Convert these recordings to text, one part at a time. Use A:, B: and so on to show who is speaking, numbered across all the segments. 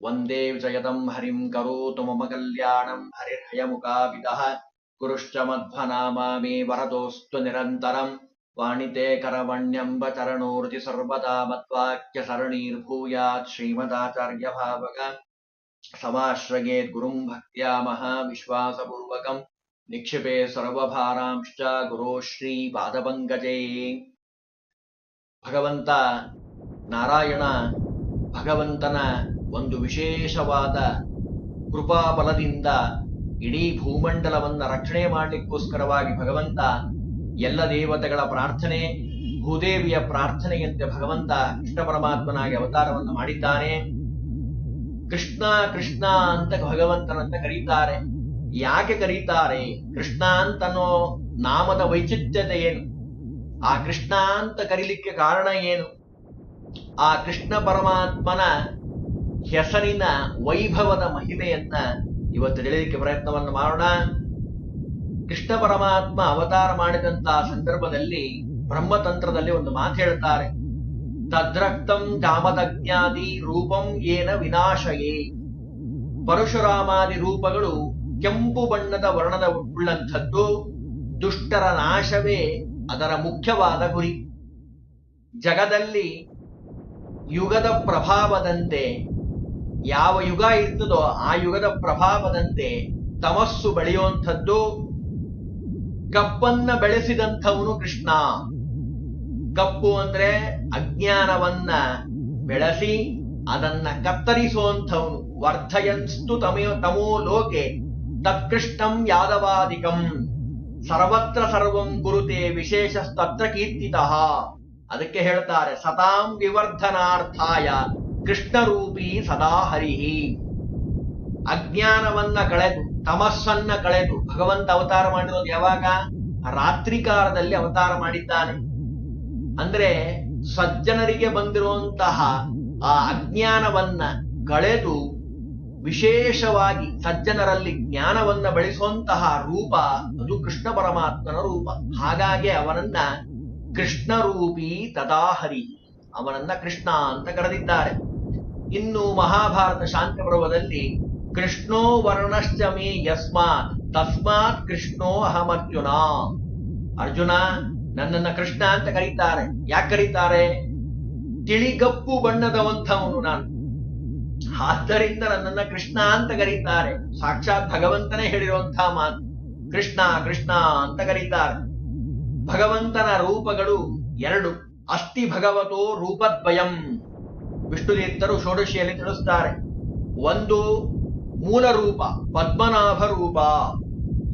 A: वन्दे विजयतम् हरिम् करोतु मम कल्याणम् हरिर्हयमुखाविदः कुरुश्च मध्वनामा मे वरदोऽस्तु निरन्तरम् वाणिते करवण्यम्ब चरणोर्ति सर्वदा मत्वाक्यसरणीर्भूयात् श्रीमदाचार्यभावक समाश्रयेत् गुरुम् भक्त्या महाविश्वासपूर्वकम् निक्षिपे सर्वभारांश्च ಗುರೋ ಶ್ರೀ ಪಾದಪಂಕಜೇ ಭಗವಂತ ನಾರಾಯಣ ಭಗವಂತನ ಒಂದು ವಿಶೇಷವಾದ ಕೃಪಾಬಲದಿಂದ ಇಡೀ ಭೂಮಂಡಲವನ್ನ ರಕ್ಷಣೆ ಮಾಡಲಿಕ್ಕೋಸ್ಕರವಾಗಿ ಭಗವಂತ ಎಲ್ಲ ದೇವತೆಗಳ ಪ್ರಾರ್ಥನೆ, ಭೂದೇವಿಯ ಪ್ರಾರ್ಥನೆಯಂತೆ ಭಗವಂತ ಕೃಷ್ಣ ಪರಮಾತ್ಮನಾಗಿ ಅವತಾರವನ್ನು ಮಾಡಿದ್ದಾನೆ. ಕೃಷ್ಣ ಕೃಷ್ಣ ಅಂತ ಭಗವಂತನಂತ ಕರೀತಾರೆ. ಯಾಕೆ ಕರೀತಾರೆ? ಕೃಷ್ಣ ಅಂತನೋ ನಾಮದ ವೈಚಿತ್ರ್ಯತೆ ಏನು? ಆ ಕೃಷ್ಣ ಅಂತ ಕರೀಲಿಕ್ಕೆ ಕಾರಣ ಏನು? ಆ ಕೃಷ್ಣ ಪರಮಾತ್ಮನ ಹೆಸರಿನ ವೈಭವದ ಮಹಿಮೆಯನ್ನ ಇವತ್ತು ತಿಳಿಯಲಿಕ್ಕೆ ಪ್ರಯತ್ನವನ್ನು ಮಾಡೋಣ. ಕೃಷ್ಣ ಪರಮಾತ್ಮ ಅವತಾರ ಮಾಡಿದಂತಹ ಸಂದರ್ಭದಲ್ಲಿ ಬ್ರಹ್ಮತಂತ್ರದಲ್ಲಿ ಒಂದು ಮಾತು ಹೇಳ್ತಾರೆ. ತದ್ರಕ್ತಂ ಕಾಮದಜ್ಞಾದಿ ರೂಪಂ ಏನ ವಿನಾಶಯೇ. ಪರಶುರಾಮಾದಿ ರೂಪಗಳು ಕೆಂಪು ಬಣ್ಣದ ವರ್ಣದ ಉಳ್ಳಂಥದ್ದು, ದುಷ್ಟರ ನಾಶವೇ ಅದರ ಮುಖ್ಯವಾದ ಗುರಿ. ಜಗದಲ್ಲಿ ಯುಗದ ಪ್ರಭಾವದಂತೆ ಯಾವ ಯುಗ ಇರ್ತದೋ ಆ ಯುಗದ ಪ್ರಭಾವದಂತೆ ತಮಸ್ಸು ಬೆಳೆಯುವಂಥದ್ದು ಕಪ್ಪನ್ನ ಬೆಳೆಸಿದಂಥವನು ಕೃಷ್ಣ. ಕಪ್ಪು ಅಂದ್ರೆ ಅಜ್ಞಾನವನ್ನ ಬೆಳೆಸಿ ಅದನ್ನ ಕತ್ತರಿಸುವಂಥವನು. ವರ್ಧಯನ್ಸ್ತು ತಮೋ ತಮೋ ಲೋಕೆ ತತ್ಕೃಷ್ಣಂ ಯಾದವಾದಿಕಂ ಸರ್ವತ್ರ ಸರ್ವಂ ಗುರುತೆ ವಿಶೇಷಸ್ತತ್ರ ಕೀರ್ತಿತಃ. ಅದಕ್ಕೆ ಹೇಳ್ತಾರೆ, ಸತಾಂ ವಿವರ್ಧನಾರ್ಥಾಯ. ಕೃಷ್ಣರೂಪಿ ಸದಾ ಹರಿಹಿ. ಅಜ್ಞಾನವನ್ನ ಕಳೆದು, ತಮಸ್ಸನ್ನ ಕಳೆದು, ಭಗವಂತ ಅವತಾರ ಮಾಡಿರೋದು ಯಾವಾಗ? ರಾತ್ರಿ ಕಾಲದಲ್ಲಿ ಅವತಾರ ಮಾಡಿದ್ದಾನೆ. ಅಂದ್ರೆ ಸಜ್ಜನರಿಗೆ ಬಂದಿರುವಂತಹ ಆ ಅಜ್ಞಾನವನ್ನ ಕಳೆದು ವಿಶೇಷವಾಗಿ ಸಜ್ಜನರಲ್ಲಿ ಜ್ಞಾನವನ್ನ ಬೆಳೆಸುವಂತಹ ರೂಪ ಅದು ಕೃಷ್ಣ ಪರಮಾತ್ಮನ ರೂಪ. ಹಾಗಾಗಿ ಅವನನ್ನ ಕೃಷ್ಣರೂಪಿ ತದಾಹರಿ ಅವನನ್ನ ಕೃಷ್ಣ ಅಂತ ಕರೆದಿದ್ದಾರೆ. ಇನ್ನು ಮಹಾಭಾರತ ಶಾಂತಪರ್ವದಲ್ಲಿ ಕೃಷ್ಣೋ ವರ್ಣಶ್ಚ ಮೇ ಯಸ್ಮಾತ್, ತಸ್ಮಾತ್ ಕೃಷ್ಣೋ ಅಹಮರ್ಜುನ ಅರ್ಜುನ ನನ್ನನ್ನ ಕೃಷ್ಣ ಅಂತ ಕರೀತಾರೆ. ಯಾಕೆ ಕರೀತಾರೆ? ತಿಳಿಗಪ್ಪು ಬಣ್ಣದವಂಥವನು ನಾನು. ಆದ್ದರಿಂದ ನನ್ನನ್ನ ಕೃಷ್ಣ ಅಂತ ಕರೀತಾರೆ. ಸಾಕ್ಷಾತ್ ಭಗವಂತನೇ ಹೇಳಿರುವಂತಹ ಮಾತು. ಕೃಷ್ಣ ಕೃಷ್ಣ ಅಂತ ಕರೀತಾರೆ. ಭಗವಂತನ ರೂಪಗಳು ಎರಡು. ಅಸ್ತಿ ಭಗವತೋ ರೂಪದ್ವಯಂ. ವಿಷ್ಣುತೀರ್ಥರು ಷೋಡಶಿಯಲ್ಲಿ ತಿಳಿಸ್ತಾರೆ. ಒಂದು ಮೂಲ ರೂಪ ಪದ್ಮನಾಭ ರೂಪ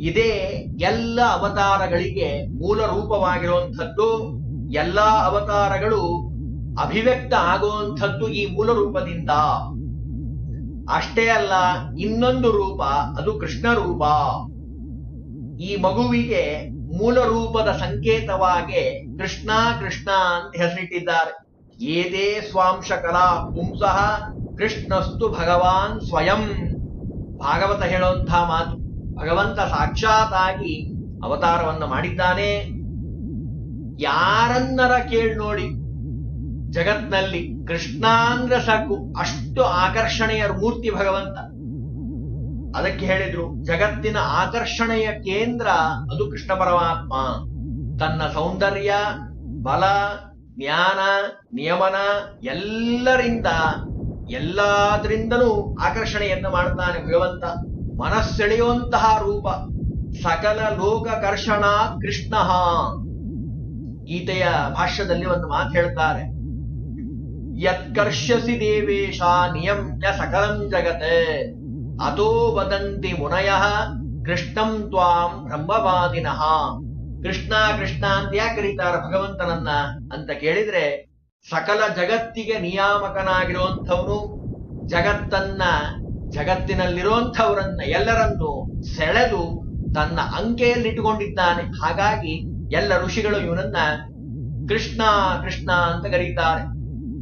A: ಇದೇ ಎಲ್ಲ ಅವತಾರಗಳಿಗೆ ಮೂಲ ರೂಪವಾಗಿರುವಂಥದ್ದು ಎಲ್ಲ ಅವತಾರಗಳು ಅಭಿವ್ಯಕ್ತ ಆಗುವಂಥದ್ದು ಈ ಮೂಲ ರೂಪದಿಂದ ಅಷ್ಟೇ ಅಲ್ಲ, ಇನ್ನೊಂದು ರೂಪ, ಅದು ಕೃಷ್ಣ ರೂಪ ಈ ಮಗುವಿಗೆ ಮೂಲ ರೂಪದ ಸಂಕೇತವಾಗಿ ಕೃಷ್ಣ ಕೃಷ್ಣ ಅಂತ ಹೆಸರಿಟ್ಟಿದ್ದಾರೆ. ಏದೇ ಸ್ವಾಂಶ ಕಲಾ ಪುಂಸಃ ಕೃಷ್ಣಸ್ತು ಭಗವಾನ್ ಸ್ವಯಂ. ಭಾಗವತ ಹೇಳುವಂತಹ ಮಾತು. ಭಗವಂತ ಸಾಕ್ಷಾತ್ ಆಗಿ ಅವತಾರವನ್ನು ಮಾಡಿದ್ದಾನೆ. ಯಾರನ್ನರ ಕೇಳಿ ನೋಡಿ? ಜಗತ್ನಲ್ಲಿ ಕೃಷ್ಣಾಂದ್ರ ಸಾಕು ಅಷ್ಟು ಆಕರ್ಷಣೆಯ ಮೂರ್ತಿ ಭಗವಂತ. ಅದಕ್ಕೆ ಹೇಳಿದ್ರು, ಜಗತ್ತಿನ ಆಕರ್ಷಣೆಯ ಕೇಂದ್ರ ಅದು ಕೃಷ್ಣ ಪರಮಾತ್ಮ. ತನ್ನ ಸೌಂದರ್ಯ, ಬಲ ಜ್ಞಾನ, ನಿಯಮನ ಎಲ್ಲರಿಂದ, ಎಲ್ಲಾದ್ರಿಂದಲೂ ಆಕರ್ಷಣೆಯನ್ನು ಮಾಡ್ತಾನೆ ಭಗವಂತ. ಮನಸ್ಸೆಳೆಯುವಂತಹ ರೂಪ. ಸಕಲ ಲೋಕಕರ್ಷಣ ಕೃಷ್ಣ. ಗೀತೆಯ ಭಾಷ್ಯದಲ್ಲಿ ಒಂದು ಮಾತು ಹೇಳ್ತಾರೆ. ಯತ್ಕರ್ಷಸಿ ದೇವೇಶ ನಿಯಮ್ಯ ಸಕಲಂ ಜಗತ್. ಅತೋ ವದಂತಿ ಮುನಯ ಕೃಷ್ಣಂ ತ್ವಾಂ ಬ್ರಹ್ಮವಾದಿನಃ. ಕೃಷ್ಣ ಕೃಷ್ಣ ಅಂತ ಯಾಕೆ ಕರೀತಾರ ಭಗವಂತನನ್ನ ಅಂತ ಕೇಳಿದ್ರೆ ಸಕಲ ಜಗತ್ತಿಗೆ ನಿಯಾಮಕನಾಗಿರುವಂಥವನು ಜಗತ್ತನ್ನ, ಜಗತ್ತಿನಲ್ಲಿರುವಂಥವರನ್ನ ಎಲ್ಲರನ್ನು ಸೆಳೆದು ತನ್ನ ಅಂಕೆಯಲ್ಲಿ ಇಟ್ಟುಕೊಂಡಿದ್ದಾನೆ ಹಾಗಾಗಿ ಎಲ್ಲ ಋಷಿಗಳು ಇವನನ್ನ ಕೃಷ್ಣ ಕೃಷ್ಣ ಅಂತ ಕರೀತಾರೆ.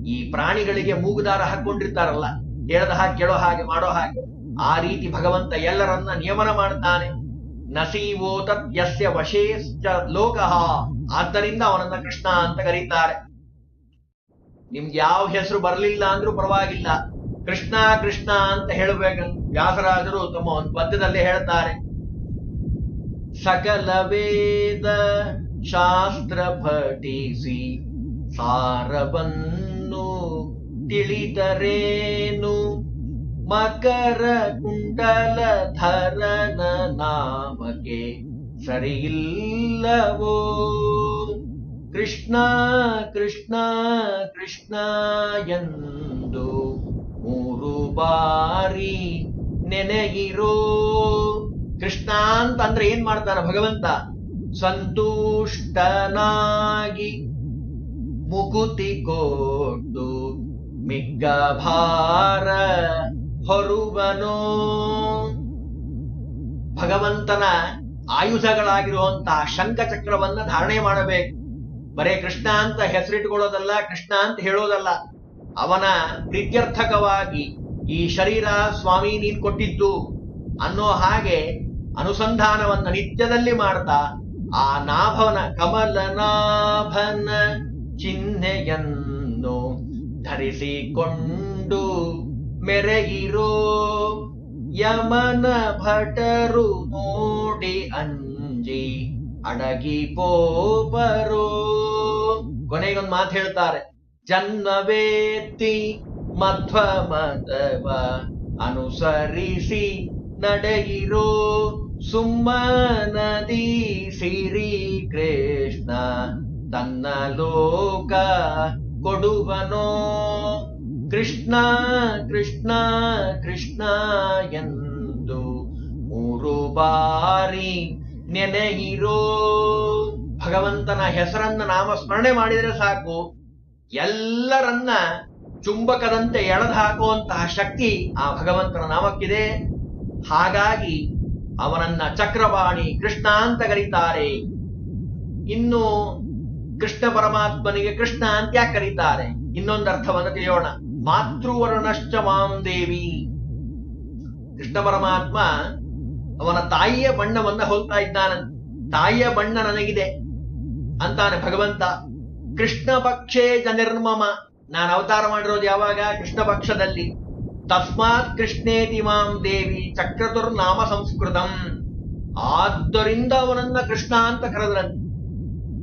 A: ಈ ಪ್ರಾಣಿಗಳಿಗೆ ಮೂಗುದಾರ ಹಾಕೊಂಡಿರ್ತಾರಲ್ಲ ಹೇಳದ ಹಾಗೆ, ಕೇಳೋ ಹಾಗೆ, ಮಾಡೋ ಹಾಗೆ, ಆ ರೀತಿ ಭಗವಂತ ಎಲ್ಲರನ್ನ ನಿಯಮನ ಮಾಡ್ತಾನೆ. ನಸೀವೋ ತದ್ಯಸ್ಯ ವಶೇಶ್ಚ ಲೋಕಃ. ಆದ್ದರಿಂದ ಅವನನ್ನ ಕೃಷ್ಣ ಅಂತ ಕರೀತಾರೆ. ನಿಮ್ಗೆ ಯಾವ ಹೆಸರು ಬರಲಿಲ್ಲ ಅಂದ್ರೂ ಪರವಾಗಿಲ್ಲ. ಕೃಷ್ಣ ಕೃಷ್ಣ ಅಂತ ಹೇಳಬೇಕಂತ ವ್ಯಾಸರಾಜರು ತಮ್ಮ ಒಂದು ಪದ್ಯದಲ್ಲಿ ಹೇಳ್ತಾರೆ. ಸಕಲ ವೇದ ಶಾಸ್ತ್ರ ಭಟಿಸಿ ಸಾರವನ್ನು ತಿಳಿದರೇನು? ಮಕರ ಕುಂಡಲ ಧರನ ನಾಮಕ್ಕೆ ಸರಿಯಿಲ್ಲವೋ? ಕೃಷ್ಣ ಕೃಷ್ಣ ಕೃಷ್ಣ ಎಂದು ಮೂರು ಬಾರಿ ನೆನೆಗಿರೋ ಕೃಷ್ಣ ಅಂತ ಅಂದ್ರೆ ಏನ್ ಮಾಡ್ತಾನ ಭಗವಂತ? ಸಂತುಷ್ಟನಾಗಿ ಮುಕುತಿ ಕೊಟ್ಟು ಮಿಗ್ಗ ಭಾರ ಹೊರುವನೋ ಭಗವಂತನ ಆಯುಧಗಳಾಗಿರುವಂತಹ ಶಂಖಚಕ್ರವನ್ನ ಧಾರಣೆ ಮಾಡಬೇಕು. ಬರೇ ಕೃಷ್ಣ ಅಂತ ಹೆಸರಿಟ್ಕೊಳ್ಳೋದಲ್ಲ, ಕೃಷ್ಣ ಅಂತ ಹೇಳೋದಲ್ಲ. ಅವನ ಪ್ರೀತ್ಯರ್ಥಕವಾಗಿ ಈ ಶರೀರ ಸ್ವಾಮಿ ನೀನ್ ಕೊಟ್ಟಿದ್ದು ಅನ್ನೋ ಹಾಗೆ ಅನುಸಂಧಾನವನ್ನ ನಿತ್ಯದಲ್ಲಿ ಮಾಡ್ತಾ ಆ ನಾಭವನ ಕಮಲನಾಭನ ಚಿಹ್ನೆಯನ್ನು ಧರಿಸಿಕೊಂಡು ಮೆರೆಯಿರೋ ಯಮನ ಭಟರು ನೋಡಿ ಅಂಜಿ ಅಡಗಿ ಪೋಪರೋ. ಕೊನೆಗೊಂದು ಮಾತು ಹೇಳ್ತಾರೆ ಜನ್ಮವೇತ್ತಿ ಮಧ್ವ ಮತವ ಅನುಸರಿಸಿ ನಡೆಯಿರೋ ಸುಮ್ಮನದಿ ಶ್ರೀ ಕೃಷ್ಣ ತನ್ನ ಲೋಕ ಕೊಡುವನೋ. ಕೃಷ್ಣ ಕೃಷ್ಣ ಕೃಷ್ಣ ಎಂದು ಮೂರು ಬಾರಿ ನೆನೆಯಿರೋ. ಭಗವಂತನ ಹೆಸರನ್ನ ನಾಮಸ್ಮರಣೆ ಮಾಡಿದರೆ ಸಾಕು. ಎಲ್ಲರನ್ನ ಚುಂಬಕದಂತೆ ಎಳೆದು ಹಾಕುವಂತಹ ಶಕ್ತಿ ಆ ಭಗವಂತನ ನಾಮಕ್ಕಿದೆ. ಹಾಗಾಗಿ ಅವನನ್ನ ಚಕ್ರವಾಣಿ ಕೃಷ್ಣ ಅಂತ ಕರೀತಾರೆ. ಇನ್ನು ಕೃಷ್ಣ ಪರಮಾತ್ಮನಿಗೆ ಕೃಷ್ಣ ಅಂತ ಯಾಕೆ ಕರೀತಾರೆ? ಇನ್ನೊಂದು ಅರ್ಥವನ್ನು ತಿಳಿಯೋಣ. ಮಾತೃವರ್ಣಶ್ಚ ಮಾಂ ದೇವಿ. ಕೃಷ್ಣ ಪರಮಾತ್ಮ ಅವನ ತಾಯಿಯ ಬಣ್ಣವನ್ನ ಹೋಲ್ತಾ ಇದ್ದಾನ. ತಾಯಿಯ ಬಣ್ಣ ನನಗಿದೆ ಅಂತಾನೆ ಭಗವಂತ. ಕೃಷ್ಣ ಪಕ್ಷೇ ಜ ನಿರ್ಮಮ. ನಾನು ಅವತಾರ ಮಾಡಿರೋದು ಯಾವಾಗ? ಕೃಷ್ಣ ಪಕ್ಷದಲ್ಲಿ. ತಸ್ಮಾತ್ ಕೃಷ್ಣೇತಿ ಮಾಂ ದೇವಿ ಚಕ್ರತುರ್ ನಾಮ ಸಂಸ್ಕೃತಂ. ಆದ್ದರಿಂದ ಅವನನ್ನ ಕೃಷ್ಣ ಅಂತ ಕರೆದ್ರಂತೆ.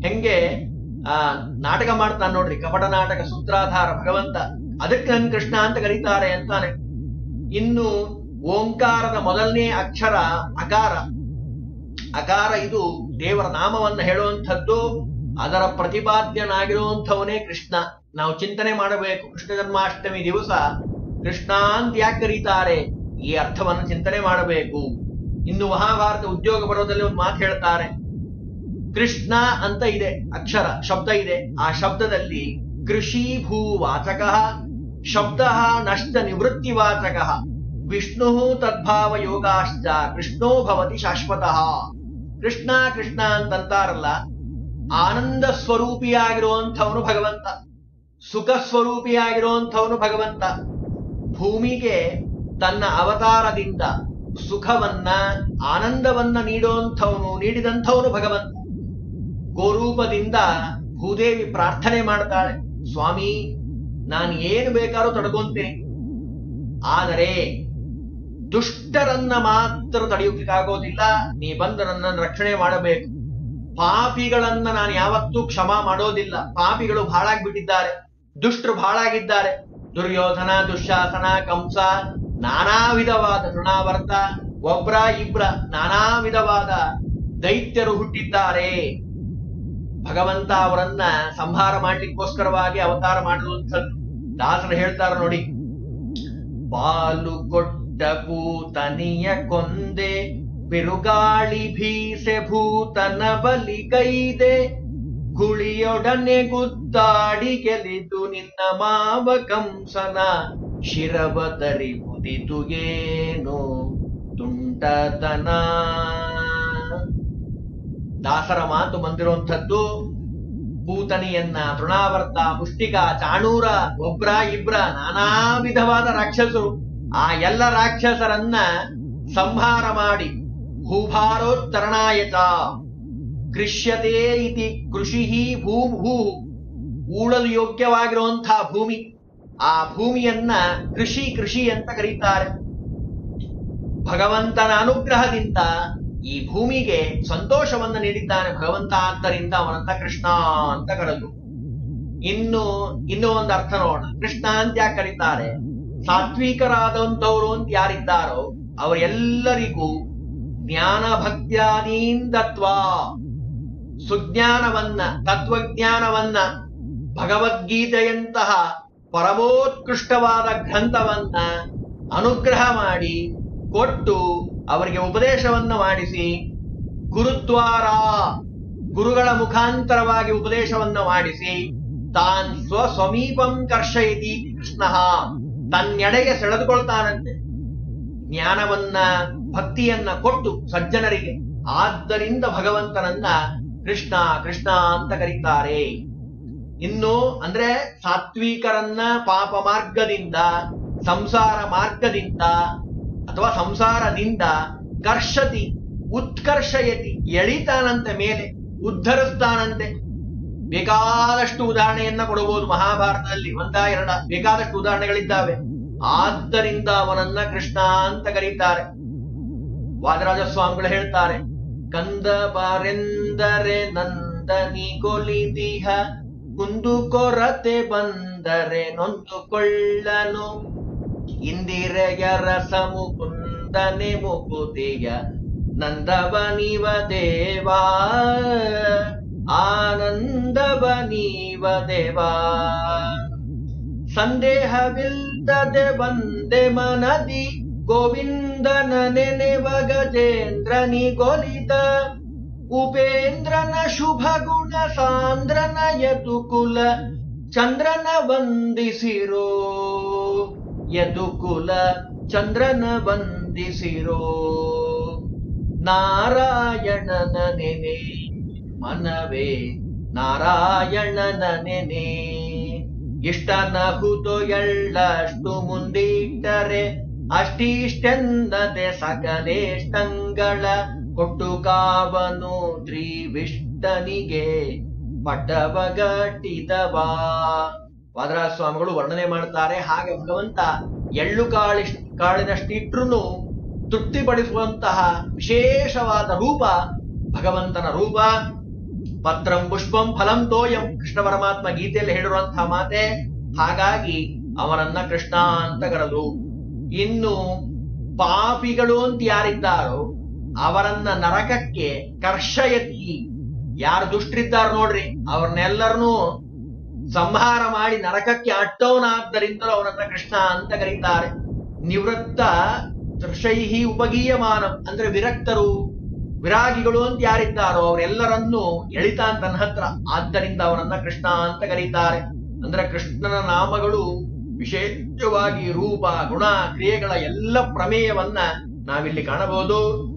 A: ಹೆಂಗೆ? ಆ, ನಾಟಕ ಮಾಡ್ತಾನೆ ನೋಡ್ರಿ. ಕಪಟ ನಾಟಕ ಸೂತ್ರಾಧಾರ ಭಗವಂತ. ಅದಕ್ಕೆ ನನ್ ಕೃಷ್ಣ ಅಂತ ಕರೀತಾರೆ ಅಂತಾನೆ. ಇನ್ನು ಓಂಕಾರದ ಮೊದಲನೇ ಅಕ್ಷರ ಅಕಾರ ಅಕಾರ ಇದು ದೇವರ ನಾಮವನ್ನು ಹೇಳುವಂಥದ್ದು, ಅದರ ಪ್ರತಿಪಾದ್ಯನಾಗಿರುವಂಥವನೇ ಕೃಷ್ಣ. ನಾವು ಚಿಂತನೆ ಮಾಡಬೇಕು. ಕೃಷ್ಣ ಜನ್ಮಾಷ್ಟಮಿ ದಿವಸ ಕೃಷ್ಣ ಅಂತ ಯಾಕೆ ಕರೀತಾರೆ? ಈ ಅರ್ಥವನ್ನು ಚಿಂತನೆ ಮಾಡಬೇಕು. ಇನ್ನು ಮಹಾಭಾರತ ಉದ್ಯೋಗ ಪರ್ವದಲ್ಲಿ ಒಂದು ಮಾತು ಹೇಳ್ತಾರೆ. ಕೃಷ್ಣ ಅಂತ ಇದೆ, ಅಕ್ಷರ, ಶಬ್ದ ಇದೆ. ಆ ಶಬ್ದದಲ್ಲಿ ಕೃಷಿ ಭೂವಾಚಕ ಶಬ್ದ ನಷ್ಟ ನಿವೃತ್ತಿವಾಚಕ. ವಿಷ್ಣು ತದ್ಭಾವ ಯೋಗಾಶ್ಚ, ಕೃಷ್ಣೋ ಭವತಿ ಶಾಶ್ವತಃ. ಕೃಷ್ಣ ಕೃಷ್ಣ ಅಂತಂತಾರಲ್ಲ, ಆನಂದ ಸ್ವರೂಪಿಯಾಗಿರುವಂಥವನು ಭಗವಂತ, ಸುಖ ಸ್ವರೂಪಿಯಾಗಿರುವಂಥವನು ಭಗವಂತ. ಭೂಮಿಗೆ ತನ್ನ ಅವತಾರದಿಂದ ಸುಖವನ್ನ, ಆನಂದವನ್ನ ನೀಡುವಂಥವನು, ನೀಡಿದಂಥವನು ಭಗವಂತ. ಗೋರೂಪದಿಂದ ಭೂದೇವಿ ಪ್ರಾರ್ಥನೆ ಮಾಡ್ತಾಳೆ, ಸ್ವಾಮಿ ನಾನು ಏನು ಬೇಕಾದ್ರೂ ತಡ್ಕೊಂತೀನಿ ಆದರೆ ದುಷ್ಟರನ್ನ ಮಾತ್ರ ತಡೆಯೋಕ್ಕಾಗೋದಿಲ್ಲ ನೀ ಬಂದು ನನ್ನನ್ನು ರಕ್ಷಣೆ ಮಾಡಬೇಕು. ಪಾಪಿಗಳನ್ನ ನಾನು ಯಾವತ್ತೂ ಕ್ಷಮ ಮಾಡೋದಿಲ್ಲ. ಪಾಪಿಗಳು ಬಹಳಾಗ್ಬಿಟ್ಟಿದ್ದಾರೆ ದುಷ್ಟರು ಬಹಳಾಗಿದ್ದಾರೆ ದುರ್ಯೋಧನ ದುಶ್ಯಾಸನ ಕಂಸ ನಾನಾ ವಿಧವಾದ ಋಣಾವರ್ತ ಒಬ್ರ ಇಬ್ರ ನಾನಾ ವಿಧವಾದ ದೈತ್ಯರು ಹುಟ್ಟಿದ್ದಾರೆ. ಭಗವಂತ ಅವರನ್ನ ಸಂಹಾರ ಮಾಡ್ಲಿಕ್ಕೋಸ್ಕರವಾಗಿ ಅವತಾರ ಮಾಡಿರುವಂಥದ್ದು. ದಾಸರು ಹೇಳ್ತಾರ ನೋಡಿ ಪಾಲು ಕೊಟ್ಟ ಭೂತನಿಯ ಕೊಂದೆ, ಬಿರುಗಾಳಿ ಭೀಸೆ ಭೂತನ ಬಲಿ ಕೈದೆ ಗುಳಿಯೊಡನೆ ಗುದ್ದಾಡಿ ಗೆಲಿದು ನಿನ್ನ ಮಾವ ಕಂಸನ ಶಿರವತರಿ ಮುದಿತು ಏನು ತುಂಟತನ? ದಾಸರ ಮಾತು ಬಂದಿರುವಂಥದ್ದು ಭೂತನಿಯನ್ನ ತೃಣಾವರ್ತ ಮುಷ್ಟಿಕ ಚಾಣೂರ ಒಬ್ರ ಇಬ್ರ, ನಾನಾ ವಿಧವಾದ ರಾಕ್ಷಸರು. ಆ ಎಲ್ಲ ರಾಕ್ಷಸರನ್ನ ಸಂಹಾರ ಮಾಡಿ ಭೂಭಾರೋತ್ತರಣಾಯತ ಕೃಷ್ಯತೆ ಇತಿ ಕೃಷಿ ಭೂ ಭೂ. ಊಳಲು ಯೋಗ್ಯವಾಗಿರುವಂತಹ ಭೂಮಿ. ಆ ಭೂಮಿಯನ್ನ ಕೃಷಿ ಕೃಷಿ ಅಂತ ಕರೀತಾರೆ. ಭಗವಂತನ ಅನುಗ್ರಹದಿಂದ ಈ ಭೂಮಿಗೆ ಸಂತೋಷವನ್ನು ನೀಡಿದ್ದಾನೆ ಭಗವಂತ, ಆದ್ದರಿಂದ ಅವನಂತ ಕೃಷ್ಣ ಅಂತ ಕರೆದು ಇನ್ನು, ಇನ್ನೂ ಒಂದು ಅರ್ಥ ನೋಡೋಣ. ಕೃಷ್ಣ ಅಂತ ಯಾಕೆ ಕರೀತಾರೆ? ಸಾತ್ವಿಕರಾದಂಥವ್ರು ಅಂತ ಯಾರಿದ್ದಾರೋ, ಅವರೆಲ್ಲರಿಗೂ ಜ್ಞಾನ ಭಕ್ತ್ಯಾದೀಂದತ್ವ ಸುಜ್ಞಾನವನ್ನ, ತತ್ವಜ್ಞಾನವನ್ನ, ಭಗವದ್ಗೀತೆಯಂತಹ ಪರಮೋತ್ಕೃಷ್ಟವಾದ ಗ್ರಂಥವನ್ನ ಅನುಗ್ರಹ ಮಾಡಿ ಕೊಟ್ಟು ಅವರಿಗೆ ಉಪದೇಶವನ್ನು ಮಾಡಿಸಿ ಗುರುದ್ವಾರ ಗುರುಗಳ ಮುಖಾಂತರವಾಗಿ ಉಪದೇಶವನ್ನು ಮಾಡಿಸಿ, ತಾನ್ ಸ್ವ ಕರ್ಷಯತಿ ಕೃಷ್ಣ, ತನ್ನೆಡೆಗೆ ಸೆಳೆದುಕೊಳ್ತಾನಂತೆ. ಜ್ಞಾನವನ್ನ, ಭಕ್ತಿಯನ್ನ ಕೊಟ್ಟು ಸಜ್ಜನರಿಗೆ, ಆದ್ದರಿಂದ ಭಗವಂತನನ್ನ ಕೃಷ್ಣ ಕೃಷ್ಣ ಅಂತ ಕರೀತಾರೆ. ಇನ್ನು ಅಂದ್ರೆ ಸಾತ್ವಿಕರನ್ನ ಪಾಪ ಮಾರ್ಗದಿಂದ, ಸಂಸಾರ ಮಾರ್ಗದಿಂದ ಅಥವಾ ಸಂಸಾರದಿಂದ ಕರ್ಷತಿ, ಉತ್ಕರ್ಷಯತಿ, ಎಳಿತಾನಂತೆ ಮೇಲೆ, ಉದ್ಧರಿಸ್ತಾನಂತೆ. ಬೇಕಾದಷ್ಟು ಉದಾಹರಣೆಯನ್ನ ಕೊಡಬಹುದು ಮಹಾಭಾರತದಲ್ಲಿ. ಒಂದ, ಎರಡ, ಬೇಕಾದಷ್ಟು ಉದಾಹರಣೆಗಳಿದ್ದಾವೆ. ಆದ್ದರಿಂದ ಅವನನ್ನ ಕೃಷ್ಣ ಅಂತ ಕರೀತಾರೆ. ವಾದರಾಜ ಸ್ವಾಮಿಗಳು ಹೇಳ್ತಾರೆ, ಕಂದ ಬಾರೆಂದರೆ ನಂದನಿ ಕೊಲಿದಿಹ, ಕುಂದು ಕೊರತೆ ಬಂದರೆ ನೊಂದುಕೊಳ್ಳನು. इन्दिर य समुकुन्दनि मुकुति य नन्दव निवदेवा आनन्दवीव देवा सन्देह विल्दे वन्दे मनदि गोविन्दनने वजेन्द्रनि गोलित उपेन्द्रन शुभगुण सान्द्रन यतुकुल चन्द्रन वन्दसिरो ಯದುಕುಲ ಚಂದ್ರನ ವಂದಿಸಿರೋ ನಾರಾಯಣನ ನೆನೆ, ಮನವೇ, ನಾರಾಯಣನ ನೆನೆ. ಇಷ್ಟನ ಹುತು ಎಳ್ಳಷ್ಟು ಮುಂದಿಟ್ಟರೆ, ಅಷ್ಟಿಷ್ಟೆಂದದೆ ಸಕಲೇಷ್ಟಂಗಳ. ಕೊಟ್ಟು ಕಾವನು ತ್ರಿವಿಷ್ಟನಿಗೆ ವಿಷ್ಣನಿಗೆ ಪಟ್ಟವಗಟ್ಟಿದವಾ ವಾದರಾಜ ಸ್ವಾಮಿಗಳು ವರ್ಣನೆ ಮಾಡ್ತಾರೆ ಹಾಗೆ ಭಗವಂತ ಎಳ್ಳು ಕಾಳಿ ಕಾಳಿನಷ್ಟಿಟ್ರು ತೃಪ್ತಿಪಡಿಸುವಂತಹ ವಿಶೇಷವಾದ ರೂಪ ಭಗವಂತನ ರೂಪ. ಪತ್ರಂ ಪುಷ್ಪಂ ಫಲಂ ತೋಯಂ. ಕೃಷ್ಣ ಪರಮಾತ್ಮ ಗೀತೆಯಲ್ಲಿ ಹೇಳಿರುವಂತಹ ಮಾತೆ, ಹಾಗಾಗಿ ಅವನನ್ನ ಕೃಷ್ಣ ಅಂತ ಕರೆದು, ಇನ್ನು ಪಾಪಿಗಳು ಅಂತ ಯಾರಿದ್ದಾರೋ ಅವರನ್ನ ನರಕಕ್ಕೆ ಕರ್ಷಯತಿ ಯಾರು ದುಷ್ಟರಿದ್ದಾರೋ ನೋಡ್ರಿ, ಅವ್ರನ್ನೆಲ್ಲರನ್ನೂ ಸಂಹಾರ ಮಾಡಿ ನರಕಕ್ಕೆ ಅಟ್ಟವನಾದ್ದರಿಂದಲೂ ಅವನನ್ನ ಕೃಷ್ಣ ಅಂತ ಕರೀತಾರೆ. ನಿವೃತ್ತ ದೃಶೈಹಿ ಉಪಗೀಯಮಾನಂ, ಅಂದ್ರೆ ವಿರಕ್ತರು, ವಿರಾಗಿಗಳು ಅಂತ ಯಾರಿದ್ದಾರೋ ಅವರೆಲ್ಲರನ್ನೂ ಎಳಿತಾ ತನ್ನ ಹತ್ರ. ಆದ್ದರಿಂದ ಅವನನ್ನ ಕೃಷ್ಣ ಅಂತ ಕರೀತಾರೆ. ಅಂದ್ರೆ ಕೃಷ್ಣನ ನಾಮಗಳು ವಿಶೇಷವಾಗಿ ರೂಪ, ಗುಣ, ಕ್ರಿಯೆಗಳ ಎಲ್ಲ ಪ್ರಮೇಯವನ್ನ ನಾವಿಲ್ಲಿ ಕಾಣಬಹುದು.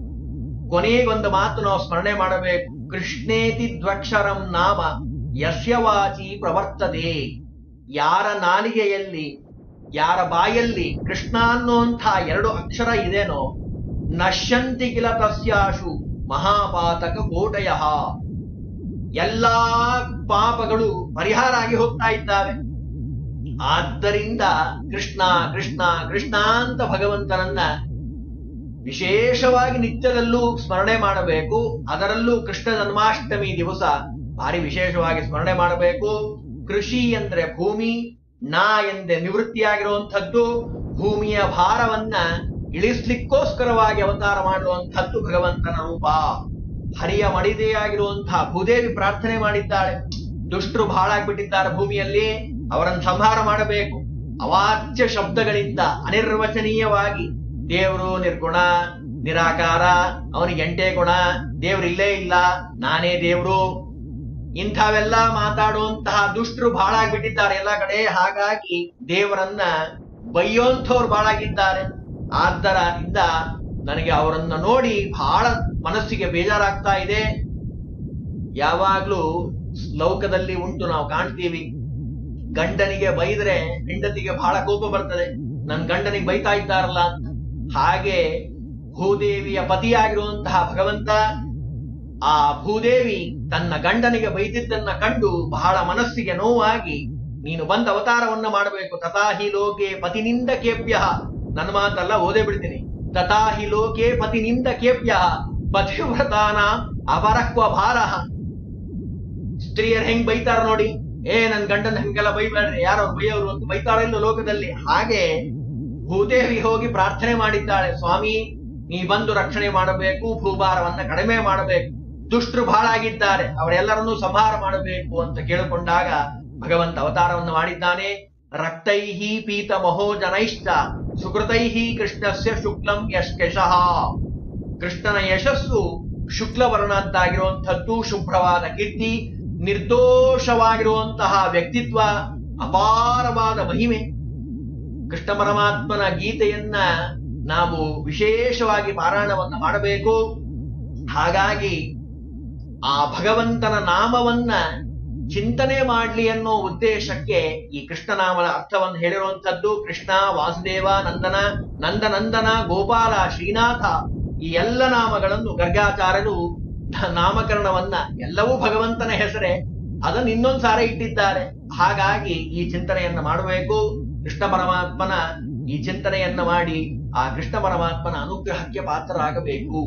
A: ಕೊನೆಗೊಂದು ಮಾತು ನಾವು ಸ್ಮರಣೆ ಮಾಡಬೇಕು. ಕೃಷ್ಣೇತಿ ದ್ವಕ್ಷರಂ ನಾಮ. ಯಸ್ಯ ವಾಚಿ ಪ್ರವರ್ತದೆ. ಯಾರ ನಾಲಿಗೆಯಲ್ಲಿ, ಯಾರ ಬಾಯಲ್ಲಿ ಕೃಷ್ಣ ಅನ್ನುವಂಥ ಎರಡು ಅಕ್ಷರ ಇದೇನೋ? ನಶ್ಯಂತಿ ಕಿಲ ತಸ್ಯಾಶು ಮಹಾಪಾತಕ ಕೋಟಯ. ಎಲ್ಲಾ ಪಾಪಗಳು ಪರಿಹಾರ ಆಗಿ ಹೋಗ್ತಾ ಇದ್ದಾವೆ. ಆದ್ದರಿಂದ ಕೃಷ್ಣ ಕೃಷ್ಣ ಕೃಷ್ಣ ಅಂತ ಭಗವಂತನನ್ನ ವಿಶೇಷವಾಗಿ ನಿತ್ಯದಲ್ಲೂ ಸ್ಮರಣೆ ಮಾಡಬೇಕು. ಅದರಲ್ಲೂ ಕೃಷ್ಣ ಜನ್ಮಾಷ್ಟಮಿ ದಿವಸ ಭಾರಿ ವಿಶೇಷವಾಗಿ ಸ್ಮರಣೆ ಮಾಡಬೇಕು. ಕೃಷಿ ಅಂದ್ರೆ ಭೂಮಿ, ನಾ ಎಂದೆ ನಿವೃತ್ತಿಯಾಗಿರುವಂಥದ್ದು, ಭೂಮಿಯ ಭಾರವನ್ನ ಇಳಿಸ್ಲಿಕ್ಕೋಸ್ಕರವಾಗಿ ಅವತಾರ ಮಾಡುವಂಥದ್ದು ಭಗವಂತನ ರೂಪ. ಹರಿಯ ಮಡಿದೆಯಾಗಿರುವಂತಹ ಭೂದೇವಿ ಪ್ರಾರ್ಥನೆ ಮಾಡಿದ್ದಾಳೆ. ದುಷ್ಟರು ಬಹಳ ಆಗ್ಬಿಟ್ಟಿದ್ದಾರೆ ಭೂಮಿಯಲ್ಲಿ, ಅವರನ್ನು ಸಂಹಾರ ಮಾಡಬೇಕು. ಅವಾಚ್ಯ ಶಬ್ದಗಳಿಂದ ಅನಿರ್ವಚನೀಯವಾಗಿ ದೇವರು ನಿರ್ಗುಣ, ನಿರಾಕಾರ, ಅವನಿಗೆ ಎಂಟೇ ಗುಣ, ದೇವರು ಇಲ್ಲೇ ಇಲ್ಲ, ನಾನೇ ದೇವ್ರು ಇಂಥವೆಲ್ಲ ಮಾತಾಡುವಂತಹ ದುಷ್ಟರು ಬಹಳ ಆಗ್ಬಿಟ್ಟಿದ್ದಾರೆ ಎಲ್ಲ ಕಡೆ. ಹಾಗಾಗಿ ದೇವರನ್ನ ಬೈಯೋಂಥವ್ರು ಬಹಳಾಗಿದ್ದಾರೆ ಆದ್ದರಿಂದ ನನಗೆ ಅವರನ್ನ ನೋಡಿ ಬಹಳ ಮನಸ್ಸಿಗೆ ಬೇಜಾರಾಗ್ತಾ ಇದೆ. ಯಾವಾಗ್ಲೂ ಲೌಕದಲ್ಲಿ ಉಂಟು ನಾವು ಕಾಣ್ತೀವಿ. ಗಂಡನಿಗೆ ಬೈದ್ರೆ ಹೆಂಡತಿಗೆ ಬಹಳ ಕೋಪ ಬರ್ತದೆ. ನನ್ ಗಂಡನಿಗೆ ಬೈತಾ ಇದ್ದಾರಲ್ಲ. ಹಾಗೆ ಭೂದೇವಿಯ ಪತಿಯಾಗಿರುವಂತಹ ಭಗವಂತ ಆ ಭೂದೇವಿ ತನ್ನ ಗಂಡನಿಗೆ ಬೈದಿದ್ದನ್ನ ಕಂಡು ಬಹಳ ಮನಸ್ಸಿಗೆ ನೋವಾಗಿ, ನೀನು ಬಂದ ಅವತಾರವನ್ನ ಮಾಡಬೇಕು. ತಥಾಹಿ ಲೋಕೆ ಪತಿನಿಂದ ಕೇಪ್ಯ. ನನ್ನ ಮಾತಲ್ಲ, ಓದೇ ಬಿಡ್ತೀನಿ. ತಥಾಹಿ ಲೋಕೆ ಪತಿನಿಂದ ಕೇಪ್ಯ. ಪತಿವ್ರತಾನ ಅಪರಕ್ವ ಭಾರ. ಸ್ತ್ರೀಯರು ಹೆಂಗ್ ಬೈತಾರ ನೋಡಿ. ಏ, ನನ್ ಗಂಡನ ಹೆಂಗೆಲ್ಲ ಬೈಬೇಡ್ರಿ ಯಾರೋ ಬೈಯವರು ಅಂತ ಬೈತಾರ ಇಲ್ಲ ಲೋಕದಲ್ಲಿ. ಹಾಗೆ ಭೂದೇವಿ ಹೋಗಿ ಪ್ರಾರ್ಥನೆ ಮಾಡಿದ್ದಾಳೆ. ಸ್ವಾಮಿ, ನೀ ಬಂದು ರಕ್ಷಣೆ ಮಾಡಬೇಕು, ಭೂಭಾರವನ್ನ ಕಡಿಮೆ ಮಾಡಬೇಕು. ದುಷ್ಟರು ಬಹಳ ಆಗಿದ್ದಾರೆ. ಅವರೆಲ್ಲರನ್ನೂ ಸಂಹಾರ ಮಾಡಬೇಕು ಅಂತ ಕೇಳಿಕೊಂಡಾಗ ಭಗವಂತ ಅವತಾರವನ್ನು ಮಾಡಿದ್ದಾನೆ. ರಕ್ತೈಹಿ ಪೀತ ಮಹೋ ಜನೈಶ್ಚ, ಸುಕೃತೈಹಿ ಕೃಷ್ಣಸ್ಯ ಶುಕ್ಲಂ ಯಶ್ಕೆಶಃ. ಕೃಷ್ಣನ ಯಶಸ್ಸು ಶುಕ್ಲವರ್ಣದ್ದಾಗಿರುವಂಥದ್ದು, ಶುಭ್ರವಾದ ಕೀರ್ತಿ, ನಿರ್ದೋಷವಾಗಿರುವಂತಹ ವ್ಯಕ್ತಿತ್ವ, ಅಪಾರವಾದ ಮಹಿಮೆ. ಕೃಷ್ಣ ಪರಮಾತ್ಮನ ಗೀತೆಯನ್ನ ನಾವು ವಿಶೇಷವಾಗಿ ಪಾರಾಯಣವನ್ನು ಮಾಡಬೇಕು. ಹಾಗಾಗಿ ಆ ಭಗವಂತನ ನಾಮವನ್ನ ಚಿಂತನೆ ಮಾಡಲಿ ಅನ್ನೋ ಉದ್ದೇಶಕ್ಕೆ ಈ ಕೃಷ್ಣನಾಮನ ಅರ್ಥವನ್ನು ಹೇಳಿರುವಂಥದ್ದು ಕೃಷ್ಣ, ವಾಸುದೇವ, ನಂದನ, ನಂದನಂದನ, ಗೋಪಾಲ, ಶ್ರೀನಾಥ ಈ ಎಲ್ಲ ನಾಮಗಳನ್ನು ಗರ್ಗಾಚಾರ್ಯರು ನಾಮಕರಣವನ್ನ ಎಲ್ಲವೂ ಭಗವಂತನ ಹೆಸರೇ ಅದನ್ನು ಇನ್ನೊಂದು ಸಾರಿ ಇಟ್ಟಿದ್ದಾರೆ. ಹಾಗಾಗಿ ಈ ಚಿಂತನೆಯನ್ನ ಮಾಡಬೇಕು. ಕೃಷ್ಣ ಪರಮಾತ್ಮನ ಈ ಚಿಂತನೆಯನ್ನ ಮಾಡಿ ಆ ಕೃಷ್ಣ ಪರಮಾತ್ಮನ ಅನುಗ್ರಹಕ್ಕೆ ಪಾತ್ರರಾಗಬೇಕು.